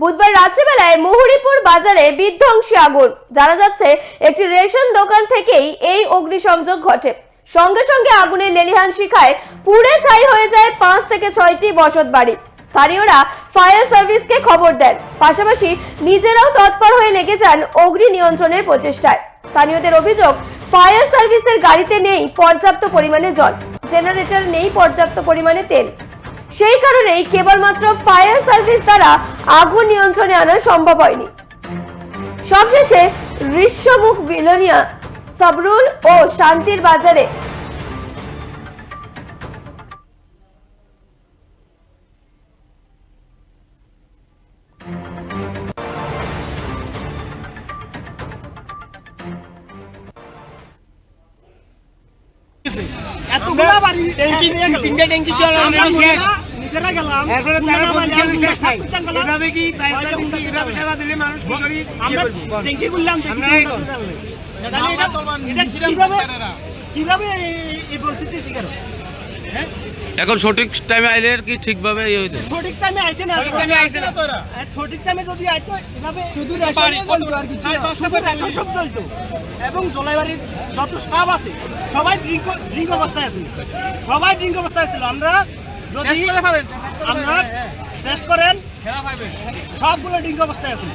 বুধবার রাত্রিবেলায় মুহুরিপুর বাজারে বিধ্বংসী আগুন। জানা যাচ্ছে, একটি রেশন দোকান থেকেই এই অগ্নিসংযোগ ঘটে। সঙ্গে সঙ্গে আগুনের লেলিহান শিখায়, পুড়ে ছাই হয়ে যায় পাঁচ থেকে ছয়টি বসত বাড়ি স্থানীয়রা ফায়ার সার্ভিসকে খবর দেন। পাশাপাশি নিজেরাও তৎপর হয়ে লেগে যান অগ্নি নিয়ন্ত্রণের প্রচেষ্টায়। স্থানীয়দের অভিযোগ, ফায়ার সার্ভিসের গাড়িতে নেই পর্যাপ্ত পরিমাণে জল। জেনারেটর নেই পর্যাপ্ত পরিমাণে তেল। সেই কারণেই কেবলমাত্র ফায়ার সার্ভিস দ্বারা আগুন নিয়ন্ত্রণে আনা সম্ভব হয়নি সবশেষে ঋষ্যমুখ বিলোনিয়া সাবরুল ও শান্তির বাজারে এতগুলা বাড়ি। তিনটে ট্যাঙ্কি জল অলরেডি শেষ এরপরে তারা পজিশন শেষ নাই। এভাবে কি প্রাইস হয়তো সার্ভিস বুঝতে এভাবে সেবা দিলে মানুষ কি করি আমরা ট্যাঙ্কি খুললাম আমরা দেখি এই কর। তাহলে এটা- এটা কীভাবে কীভাবে এই- এই পরিস্থিতির শিকার হ্যাঁ? এখন সঠিক টাইমে আইলে কি ঠিকভাবে ইয়ে হইতো? সঠিক টাইমে আইছে না সঠিক টাইমে আইছে না। আর সঠিক টাইমে যদি আইতো এভাবে শুধু রেশন সব চলতো। এবং জলাইবাড়ির যত স্টাফ আছে সবাই ড্রিঙ্ক ড্রিঙ্ক অবস্থায় আছে। সবাই ড্রিঙ্ক অবস্থায় ছিল। আমরা যদি আমরা টেস্ট করেন সবগুলো ড্রিঙ্ক অবস্থায় আছে।